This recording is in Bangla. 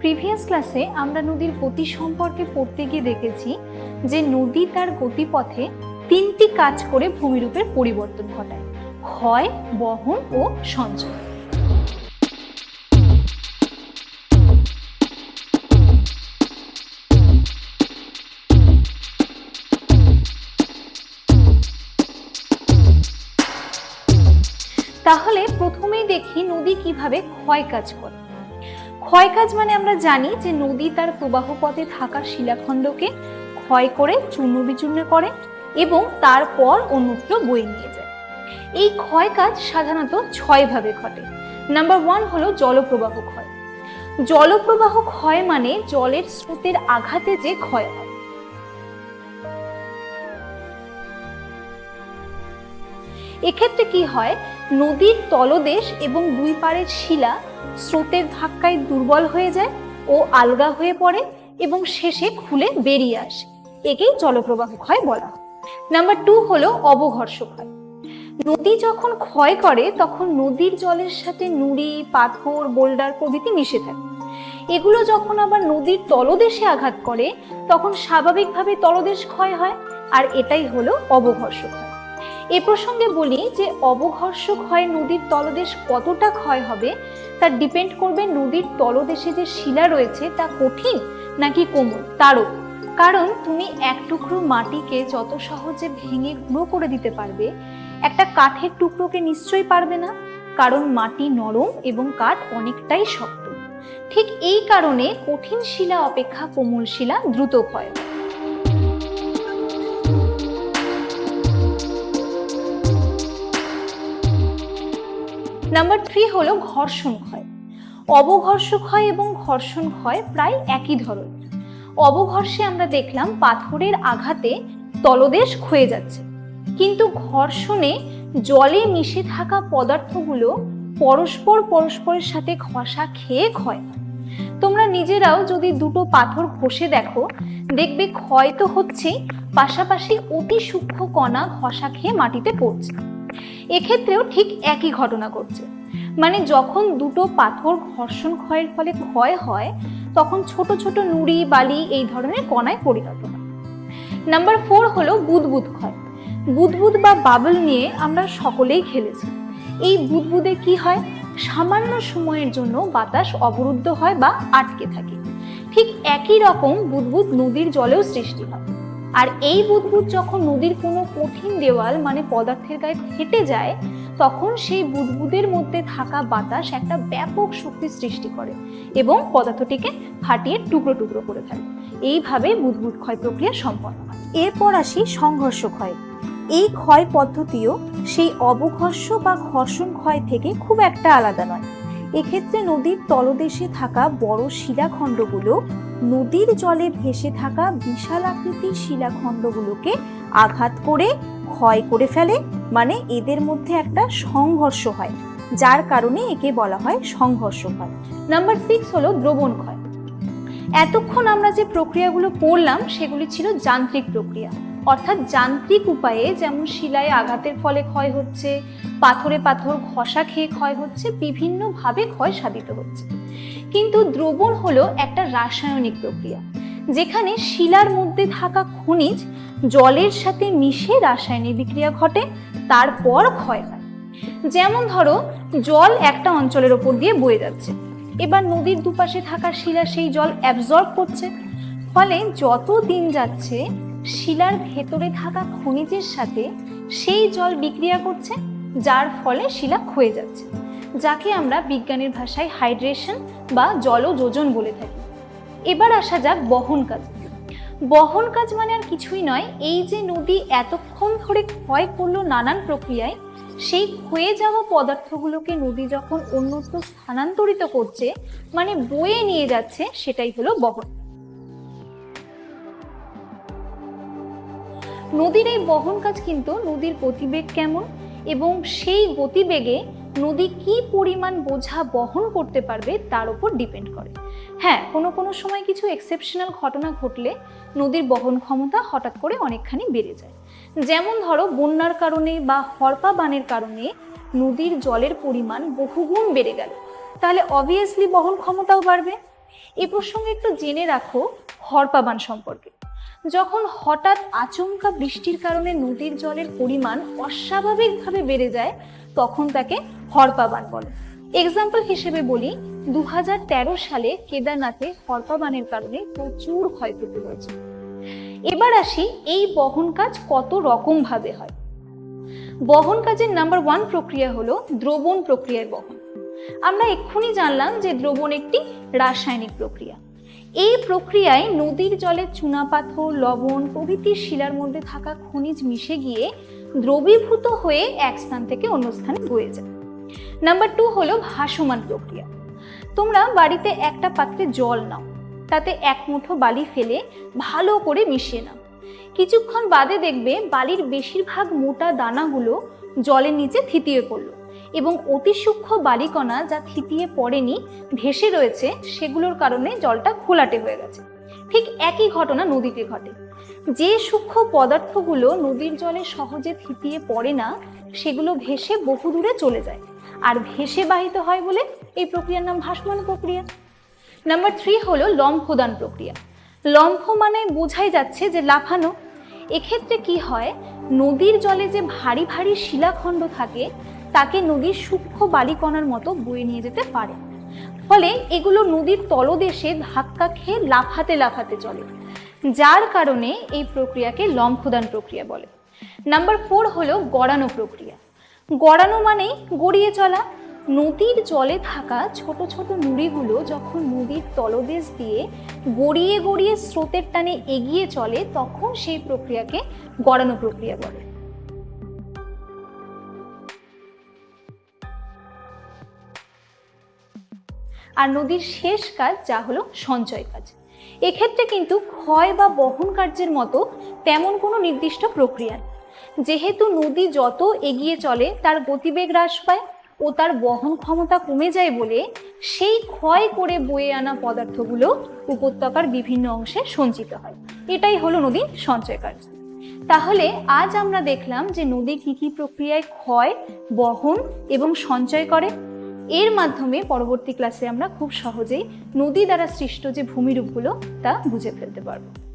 প্রিভিয়াস ক্লাসে আমরা নদীর গতি সম্পর্কে পড়তে গিয়ে দেখেছি যে নদী তার গতিপথে তিনটি কাজ করে ভূমিরূপের পরিবর্তন ঘটায়, ক্ষয়, বহন ও সঞ্চয়। তাহলে প্রথমেই দেখি নদী কীভাবে ক্ষয় কাজ করে। ক্ষয় কাজ মানে আমরা জানি যে নদী তার প্রবাহ পথে থাকা শিলাখণ্ডকে ক্ষয় করে চূর্ণ বিচূর্ণ করে এবং তারপর অন্যত্র বয়ে নিয়ে যায়। এই ক্ষয় কাজ সাধারণত ছয় ভাবে ঘটে। নাম্বার ওয়ান হলো জলপ্রবাহ ক্ষয়। জলপ্রবাহ ক্ষয় মানে জলের স্রোতের আঘাতে যে ক্ষয় হয়। এক্ষেত্রে কি হয়? নদীর তলদেশ এবং দুই পাড়ের শিলা স্রোতের ধাক্কায় দুর্বল হয়ে যায় ও আলগা হয়ে পড়ে এবং শেষে খুলে বেরিয়ে আসে। একেই জলপ্রবাহ ক্ষয় বলা নাম্বার টু হলো অবঘর্ষ ক্ষয়। নদী যখন ক্ষয় করে, তখন নদীর জলের সাথে নুড়ি, পাথর, বোল্ডার প্রভৃতি মিশে থাকে। এগুলো যখন আবার নদীর তলদেশে আঘাত করে, তখন স্বাভাবিকভাবে তলদেশ ক্ষয় হয়, আর এটাই হলো অবঘর্ষ ক্ষয়। এ প্রসঙ্গে বলি যে অবঘর্ষ ক্ষয় নদীর তলদেশ কতটা ক্ষয় হবে, তা ডিপেন্ড করবে নদীর তলদেশে যে শিলা রয়েছে তা কঠিন নাকি কোমল? তার উপর কারণ তুমি এক টুকরো মাটিকে যত সহজে ভেঙে গুঁড়ো করে দিতে পারবে, একটা কাঠের টুকরোকে নিশ্চয়ই পারবে না, কারণ মাটি নরম এবং কাঠ অনেকটাই শক্ত। ঠিক এই কারণে কঠিন শিলা অপেক্ষা কোমল শিলা দ্রুত ক্ষয়। হয় নাম্বার থ্রি হলো ঘর্ষণ ক্ষয়। অবঘর্ষ ক্ষয় এবং ঘর্ষণ ক্ষয় প্রায় একই ধরনের। অবঘর্ষে আমরা দেখলাম পাথরের আঘাতে তলদেশ ক্ষয়ে যাচ্ছে। কিন্তু ঘর্ষণে জলে মিশে থাকা পদার্থগুলো পরস্পর পরস্পরের সাথে ঘষা খেয়ে ক্ষয় তোমরা নিজেরাও যদি দুটো পাথর ঘষে দেখো, দেখবে ক্ষয় তো হচ্ছেই পাশাপাশি অতি সূক্ষ্ম কণা ঘষা খেয়ে মাটিতে পড়ছে। এক্ষেত্রেও ঠিক একই ঘটনা ঘটছে। মানে যখন দুটো পাথর ঘর্ষণ ক্ষয়ের ফলে ক্ষয় হয়, তখন ছোট ছোট নুড়ি, বালি এই ধরনের কণায় পরিণত হয়। নাম্বার ফোর হলো বুদবুদ ক্ষয়। বুদবুদ বা বাবল নিয়ে আমরা সকলেই খেলেছি। এই বুদবুদে কি হয়? সামান্য সময়ের জন্য বাতাস অবরুদ্ধ হয় বা আটকে থাকে। ঠিক একই রকম বুদবুদ নদীর জলেও সৃষ্টি হয়। আর এই বুদবুদ যখন নদীর কোনো কঠিন দেওয়াল মানে পদার্থের গায়ে ফেটে যায় তখন সেই বুদবুদের মধ্যে থাকা বাতাস একটা ব্যাপক শক্তি সৃষ্টি করে এবং পদার্থটিকে ফাটিয়ে টুকরো টুকরো করে ফেলে। এইভাবে বুদবুদ ক্ষয় প্রক্রিয়া সম্পন্ন হয়। এরপর আসি সংঘর্ষ ক্ষয়। এই ক্ষয় পদ্ধতিও সেই অবঘর্ষ বা ঘর্ষণ ক্ষয় থেকে খুব একটা আলাদা নয়। এক্ষেত্রে নদীর তলদেশে থাকা বড় শিলাখণ্ডগুলো নদীর জলে ভেসে থাকা বিশাল আকৃতির শিলাখণ্ডগুলোকে আঘাত করে ক্ষয় করে ফেলে মানে এদের মধ্যে একটা সংঘর্ষ হয়, যার কারণে একে বলা হয় সংঘর্ষ ক্ষয় নাম্বার সিক্স হলো দ্রবণ ক্ষয়। এতক্ষণ আমরা যে প্রক্রিয়াগুলো পড়লাম সেগুলি ছিল যান্ত্রিক প্রক্রিয়া। অর্থাৎ যান্ত্রিক উপায়ে যেমন শিলায় আঘাতের ফলে ক্ষয় হচ্ছে, পাথরে পাথর ঘষা খেয়ে ক্ষয় হচ্ছে, বিভিন্নভাবে ক্ষয় সাধিত হচ্ছে। কিন্তু দ্রবণ হলো একটা রাসায়নিক প্রক্রিয়া, যেখানে শিলার মধ্যে থাকা খনিজ জলের সাথে মিশে রাসায়নিক বিক্রিয়া ঘটে তারপর ক্ষয় হয়। যেমন ধরো, জল একটা অঞ্চলের ওপর দিয়ে বয়ে যাচ্ছে। এবার নদীর দুপাশে থাকা শিলা সেই জল অ্যাবজর্ব করছে। ফলে যত দিন যাচ্ছে, শিলার ভেতরে থাকা খনিজের সাথে সেই জল বিক্রিয়া করছে, যার ফলে শিলা ক্ষয়ে যাচ্ছে, যাকে আমরা বিজ্ঞানের ভাষায় হাইড্রেশন বা জলযোজন বলে থাকি। এবার আসা যাক বহন কাজ। বহন কাজ মানে আর কিছুই নয়। এই যে নদী এতক্ষণ ধরে ক্ষয় করল নানান প্রক্রিয়ায়, সেই ক্ষয়ে যাওয়া পদার্থগুলোকে নদী যখন অন্যত্র স্থানান্তরিত করছে মানে বয়ে নিয়ে যাচ্ছে, সেটাই হলো বহন। নদীর এই বহন কাজ কিন্তু নদীর গতিবেগ কেমন এবং সেই গতিবেগে নদী কি পরিমাণ বোঝা বহন করতে পারবে তার উপর ডিপেন্ড করে। হ্যাঁ কোনো কোনো সময় কিছু এক্সেপশনাল ঘটনা ঘটলে নদীর বহন ক্ষমতা হঠাৎ করে অনেকখানি বেড়ে যায়। যেমন ধরো, বন্যার কারণে বা হরপা বানের কারণে নদীর জলের পরিমাণ বহুগুণ বেড়ে গেল। তাহলে অবভিয়াসলি বহন ক্ষমতাও বাড়বে। এ প্রসঙ্গে একটু জেনে রাখো হরপাবান সম্পর্কে। যখন হঠাৎ আচমকা বৃষ্টির কারণে নদীর জলের পরিমাণ অস্বাভাবিকভাবে বেড়ে যায় তখন তাকে হরপাবান বলে। এক্সাম্পল হিসেবে বলি দু সালে কেদারনাথে হরপাবানের কারণে প্রচুর ক্ষয়ক্ষতি হয়েছে। এবার আসি এই বহন কাজ কত রকম ভাবে হয়। বহন কাজের নাম্বার ওয়ান প্রক্রিয়া হলো দ্রবণ প্রক্রিয়ার বহন। আমরা এক্ষুনি জানলাম যে দ্রবণ একটি রাসায়নিক প্রক্রিয়া। এই প্রক্রিয়ায় নদীর জলে চুনাপাথর, লবণ প্রভৃতি শিলার মধ্যে থাকা খনিজ মিশে গিয়ে দ্রবীভূত হয়ে এক স্থান থেকে অন্য স্থানে বয়ে যায়। নাম্বার টু হলো ভাসমান প্রক্রিয়া। তোমরা বাড়িতে একটা পাত্রে জল নাও, তাতে এক মুঠো বালি ফেলে ভালো করে মিশিয়ে নাও। কিছুক্ষণ বাদে দেখবে বালির বেশিরভাগ মোটা দানাগুলো জলের নিচে থিতিয়ে পড়ল এবং অতি সূক্ষ্ম বালিকণা যা থিতিয়ে পড়েনি, ভেসে রয়েছে, সেগুলোর কারণে জলটা ঘোলাটে হয়ে গেছে। ঠিক একই ঘটনা নদীতে ঘটে। যে সূক্ষ্ম পদার্থগুলো নদীর জলে সহজে থিতিয়ে পড়ে না, সেগুলো ভেসে বহু দূরে চলে যায়। আর ভেসে বাহিত হয় বলে এই প্রক্রিয়ার নাম ভাসমান প্রক্রিয়া। নাম্বার থ্রি হলো লম্ফদান প্রক্রিয়া। লম্ফ মানে বোঝাই যাচ্ছে যে লাফানো। এক্ষেত্রে কি হয়, নদীর জলে যে ভারী ভারী শিলাখণ্ড থাকে, তাকে নদীর সূক্ষ্ম বালিকণার মতো বয়ে নিয়ে যেতে পারে। ফলে এগুলো নদীর তলদেশে ধাক্কা খেয়ে লাফাতে লাফাতে চলে। যার কারণে এই প্রক্রিয়াকে লম্ফদান প্রক্রিয়া বলে। নাম্বার ফোর হলো গড়ানো প্রক্রিয়া। গড়ানো মানেই গড়িয়ে চলা। নদীর জলে থাকা ছোট ছোট নুড়িগুলো যখন নদীর তলদেশ দিয়ে গড়িয়ে গড়িয়ে স্রোতের টানে এগিয়ে চলে, তখন সেই প্রক্রিয়াকে গড়ানো প্রক্রিয়া বলে। আর নদীর শেষ কাজ, যা হলো সঞ্চয় কাজ। এক্ষেত্রে কিন্তু ক্ষয় বা বহন কার্যের মতো তেমন কোনো নির্দিষ্ট প্রক্রিয়া যেহেতু নদী যত এগিয়ে চলে, তার গতিবেগ হ্রাস পায় ও তার বহন ক্ষমতা কমে যায় বলে সেই ক্ষয় করে বয়ে আনা পদার্থগুলো উপত্যকার বিভিন্ন অংশে সঞ্চিত হয়। এটাই হলো নদীর সঞ্চয় কার্য। তাহলে আজ আমরা দেখলাম যে নদী কি কি প্রক্রিয়ায় ক্ষয়, বহন এবং সঞ্চয় করে। এর মাধ্যমে পরবর্তী ক্লাসে আমরা খুব সহজেই নদী দ্বারা সৃষ্ট যে ভূমিরূপগুলো, তা বুঝে ফেলতে পারব।